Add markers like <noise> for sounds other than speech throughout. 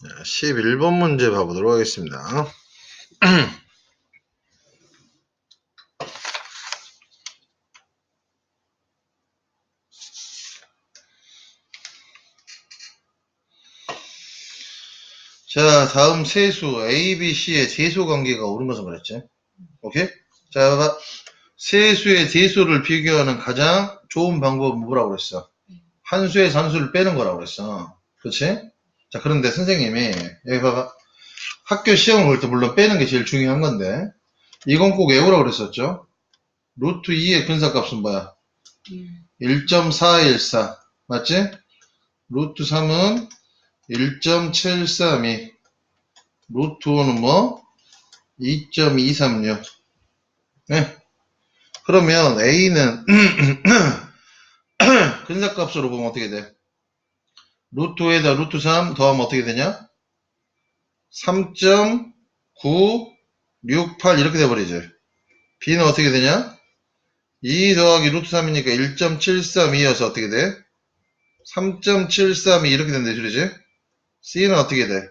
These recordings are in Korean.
자, 11번 문제 봐보도록 하겠습니다. <clears throat> 자, 다음 세수 A, B, C의 제소 관계가 옳은 것은 그랬지? 오케이? 자, 봐봐. 세수의 제소를 비교하는 가장 좋은 방법은 뭐라고 그랬어? 한 수의 산수를 빼는 거라고 그랬어. 그렇지? 자, 그런데 선생님이, 여기 봐봐. 학교 시험을 볼 때 물론 빼는 게 제일 중요한 건데, 이건 꼭 외우라고 그랬었죠? 루트 2의 근사값은 뭐야? 1.414. 맞지? 루트 3은 1.732. 루트 5는 뭐? 2.236. 네. 그러면 A는 <clears throat> 근사값으로 보면 어떻게 돼? 루트 5에다 루트 3 더하면 어떻게 되냐? 3.968 이렇게 돼버리지. B는 어떻게 되냐? 2 더하기 루트 3이니까 1.732여서 어떻게 돼? 3.732 이렇게 된다 소리지? C는 어떻게 돼?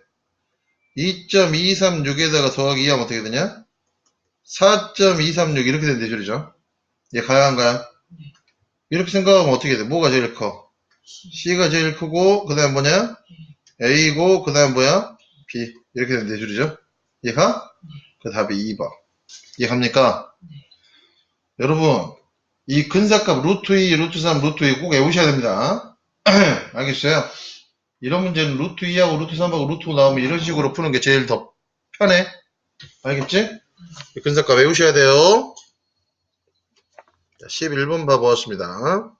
2.236에다가 더하기 2하면 어떻게 되냐? 4.236 이렇게 된다 소리죠? 얘 가야 안 가야? 이렇게 생각하면 어떻게 돼? 뭐가 제일 커? C가 제일 크고 그 다음 뭐냐? A고 그 다음 뭐야? B 이렇게 된다 소리죠? 이해가? 그 답이 2번 이해갑니까? 여러분 이 근사값 루트 2, 루트 3, 루트 2 꼭 외우셔야 됩니다. <clears throat> 알겠어요? 이런 문제는 루트 2하고 루트 3하고 루트 5 나오면 이런 식으로 푸는 게 제일 더 편해. 알겠지? 이 근사값 외우셔야 돼요. 자, 11번 봐보았습니다.